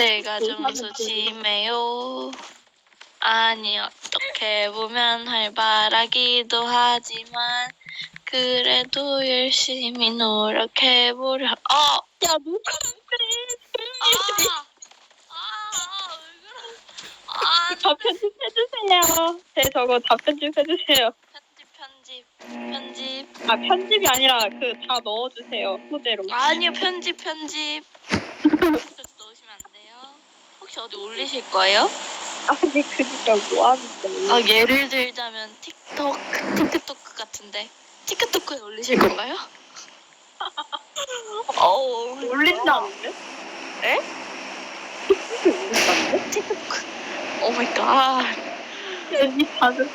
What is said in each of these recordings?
제가 좀 소심해요. 아니 어떻게 보면 활발하기도 하지만 그래도 열심히 노력해보려. 어! 야 누가 그래? 아! 아! 왜 그래? 아! 다 편집해주세요. 제 저거 다 편집해주세요. 편집 편집 편집. 아 편집이 아니라 그 다 넣어주세요. 소재로. 아니요 편집 편집. 혹시 어디 올리실 거예요? 아니 그니까 뭐하는데. 아 예를 들자면 틱톡 틱톡 같은데 틱톡에 올리실 건가요? 어우 올린다는데? 에? 올린다는데? 틱톡 오 마이 갓이 다들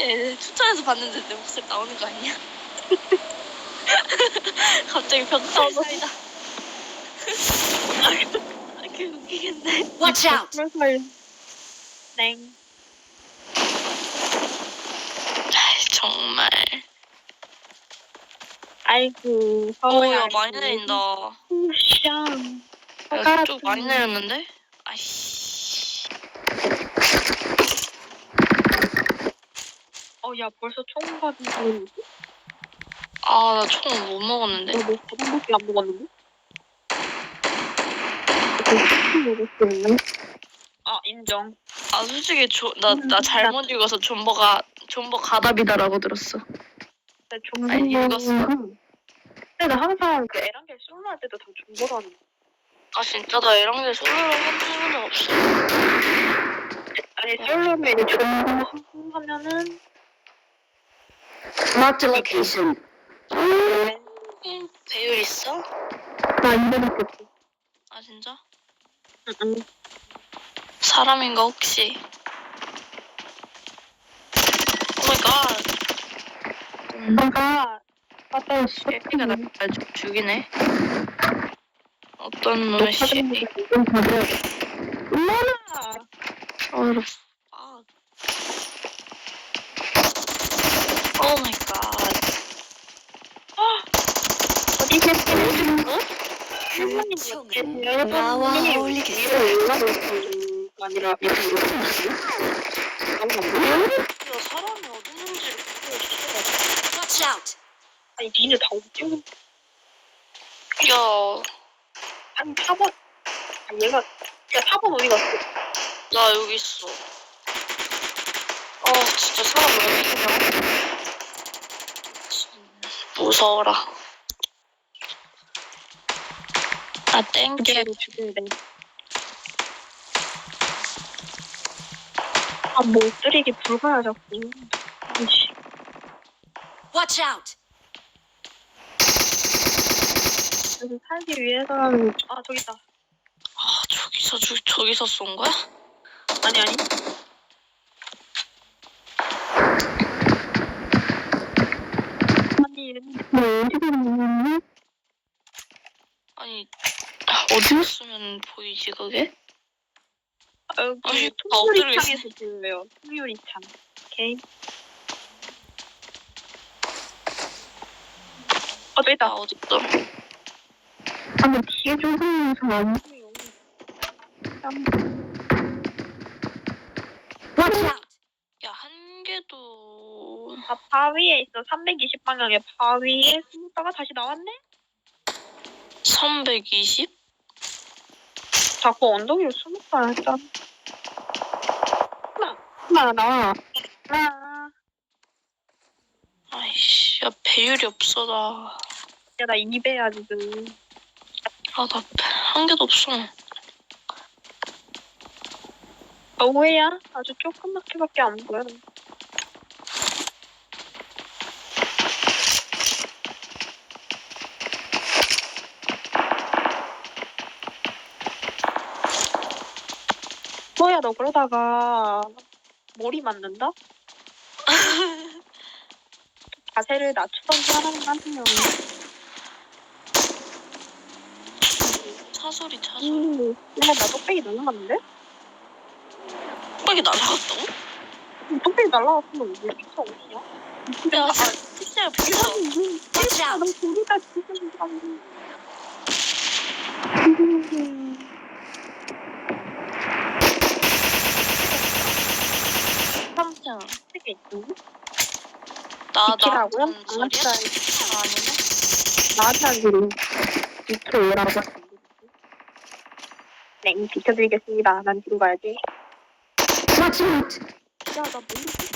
예, 추천해서 봤는데 내 목소리 나오는 거 아니야? 갑자기 벽살 사이다 웃기겠네 Watch out! 헐 땡. 아이, 정말 아이고. 어야 많이 내린다 샹. 야, 좀 많이 내렸는데? 아이씨 어야 벌써 총 받은 거. 아나 총 못 먹었는데 너뭐 가방밖에 안 먹었는데? 먹었어. 아 인정. 아 솔직히 나나 잘못 읽어서 존버가 존버 가답이다라고 들었어. 나 종종 아니, 읽었어. 근데 나 항상 그 에란겔 솔로 할 때도 다 종보라는. 아 진짜 나 에랑겔 솔로로 한 적은 없어. 아니 솔로면 이제 종보 하면은 a location. 응, 배율 있어? 나 이번에. 아 진짜? 응. 사람인가 혹시? 오 마이 갓. 음, 내가 아까 쉐이가 나를 좀 죽이네. 어떤 놈의 쉐이? 엄마나. 아. 오 마이 갓. 어디 계세요? 그 총은 나와 여러분이 어울리겠어. 위로 올라올 수 아니라 밑으로 올라올 야 사람이 어디 있는지를 모르겠어. Watch out! 아니 니네 다 어디 찍는 야, 아니 4번 아 얘가 야 4번 어디 갔어? 나 여기 있어. 아, 진짜 사람 왜 이러냐? 무서워라. 아, 땡큐. 그대로 죽인대 아뭐 쓰레기 불가야 자꾸 아이씨. Watch out! 살기 위해서라는 아 저기 있다. 아, 저기서, 저, 저기서 쏜 거야? 아니 아니. 아니 가는 아니, 아, 쏘면 보이지, 그게? 아, 여기 아니, 다 엎드려 있어. 통유리창에서 보여요 통유리창 오케이 어 저기 나 있다 어디 있더라? 방금 뒤에 보여 Watch out! 야, 한 개도. 아, 바위에 있어. 320 방향에 바위에 숨었다가 다시 나왔네? 320? 자꾸 위로 숨었다, 일단. 하나, 하나, 나와. 하나. 아이씨, 야, 배율이 없어, 나. 야, 나 2배야, 지금. 아, 나 한 개도 없어. 아, 오해야? 아주 조그맣게밖에 안 보여. 뭐야, 너 그러다가 머리 맞는다? 자세를 낮추던지 하나만 하세요. 차 소리, 차 소리. 음, 근데 나 똑배기 날라갔는데? 빡이 날아갔다고? 똑배기 날라갔으면 왜 피차 어디냐? 야, 진짜 비싸. Watch 아, out! 너 고리가 지금 나 나 비키라고요? 무슨 소리야? 아, 아니네. 나한테는 비켜 오라고. 네, 비켜드리겠습니다. 난 뒤로 가야지. Watch out! 야, 나 모르겠어.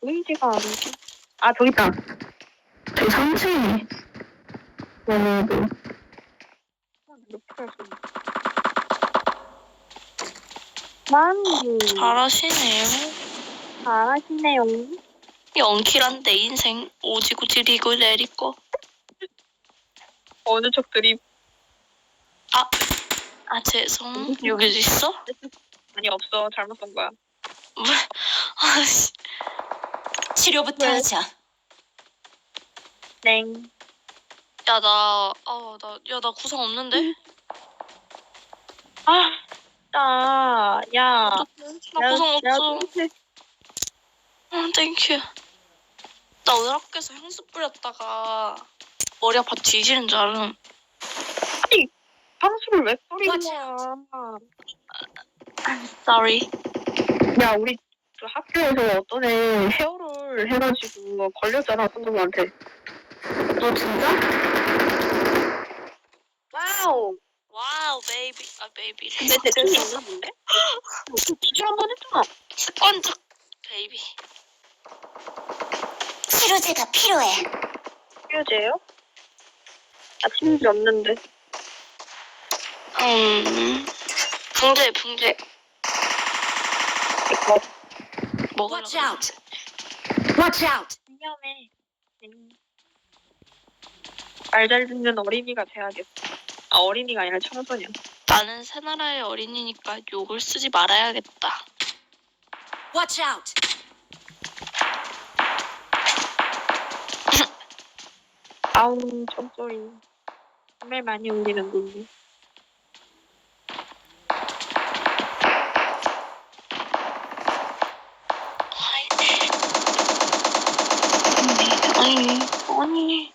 보이지가 않지. 아, 저기 있다. 저 3층에. 너무 만두. 잘하시네요. 잘하시네요. 연키란 내 인생 오지고 지리고 내리고. 어느 쪽들이 아 죄송. 여기 있어? 아니 없어. 잘못 쏜 거야. 아씨. 치료부터 왜? 하자. 땡. 야, 나, 아, 나, 야, 나 구성 없는데? 아, 나, 야. 나 구성 야, 없어. 야, 응, 땡큐. 나 오늘 학교에서 향수 뿌렸다가 머리 아파 뒤지는 줄 알음. 향수를 왜 거야? I'm sorry. 야, 우리 그 학교에서 어떤 애 헤어롤 해가지고 걸렸잖아, 선생님한테. 너 진짜? 와우. 와우, 베이비. 아, 베이비. 근데 대충 있나 본데? 기절 한번 했잖아. 습관적 베이비. 치료제가 필요해. 휴재예요? 나 친구 없는데. 음, 붕대, 붕대. 이거 먹으려고. Watch out! Watch out! 위험해. 말잘 듣는 어린이가 돼야겠어. 아, 어린이가 아니라 청소년. 나는 새나라의 어린이니까 욕을 쓰지 말아야겠다. Watch out! 아우, 총소리. 정말 많이 울리는군요. 아니, 아니.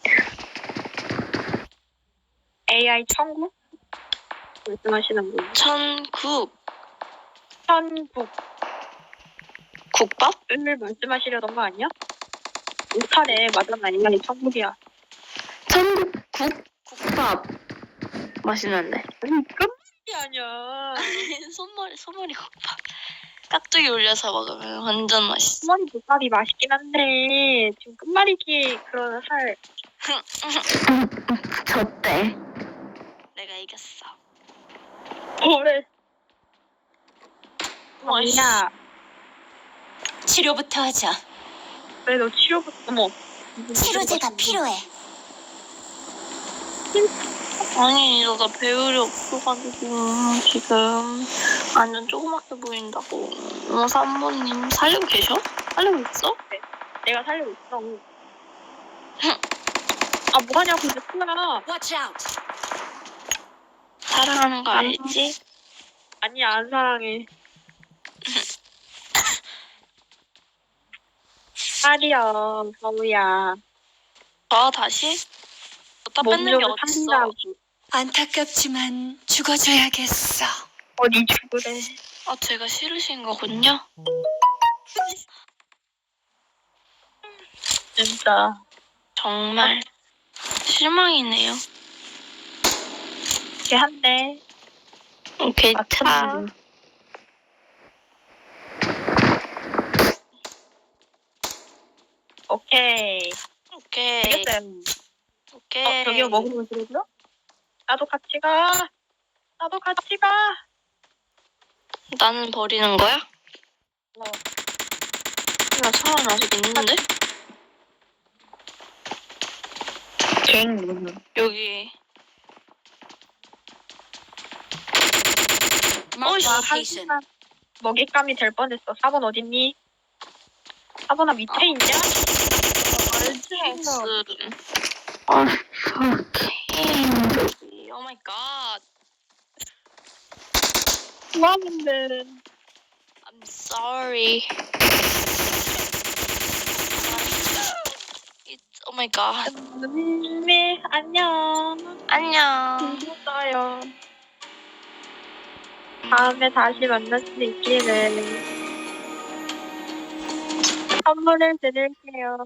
AI 천국? 말씀하시는 분. 천국. 천국. 국밥? 을 말씀하시려던 거 아니야? 오탈에 맞은 아니면 천국이야. 천국 국 국밥 맛있는데 아니, 끝말이 아니야. 손머리 손머리 국밥 깍두기 올려서 먹으면 완전 맛있어 수머리 국밥이 맛있긴 한데, 지금 끝말잇기 그런 살. 졌대. 내가 이겼어 뭐래. 맛있어. 아니야. 치료부터 하자. 왜 너 치료부터, 어머. 치료제가 필요해. 아니 너나 배울이 없어가지고 지금 완전 조그맣게 보인다고 어 산모님 살리고 계셔? 살리고 있어? 내가 살리고 있어. 아, 뭐하냐고, 이제 큰일나. Watch out! 사랑하는 거 알지? 아니야, 안 사랑해. 살이야, 서우야. 저 다시? 어디다 뺏는 게 어딨어. 안타깝지만 죽어줘야겠어. 어디 죽으래. 아 제가 싫으신 거군요 진짜. 정말 실망이네요 이렇게 한대. 아, 차 참. 오케이. 오케이 되겠어요. 오케이 어, 저기요, 먹으면 그러고요? 나도 같이 가. 나도 같이 가. 나는 버리는 거야? 어. 나 사람 아직 있는데? 갱. 여기 Mark 어, 와, location. 한순간 먹잇감이 될 뻔했어. 4번 어딨니? 4번아 밑에 어. 있냐? 알지? 아, fucking. 오 마이 갓. 좋아하는데. I'm sorry. It's oh my god. 네, 안녕. 안녕. 힘들어요. 다음에 다시 만날 수 있기를 선물을 드릴게요.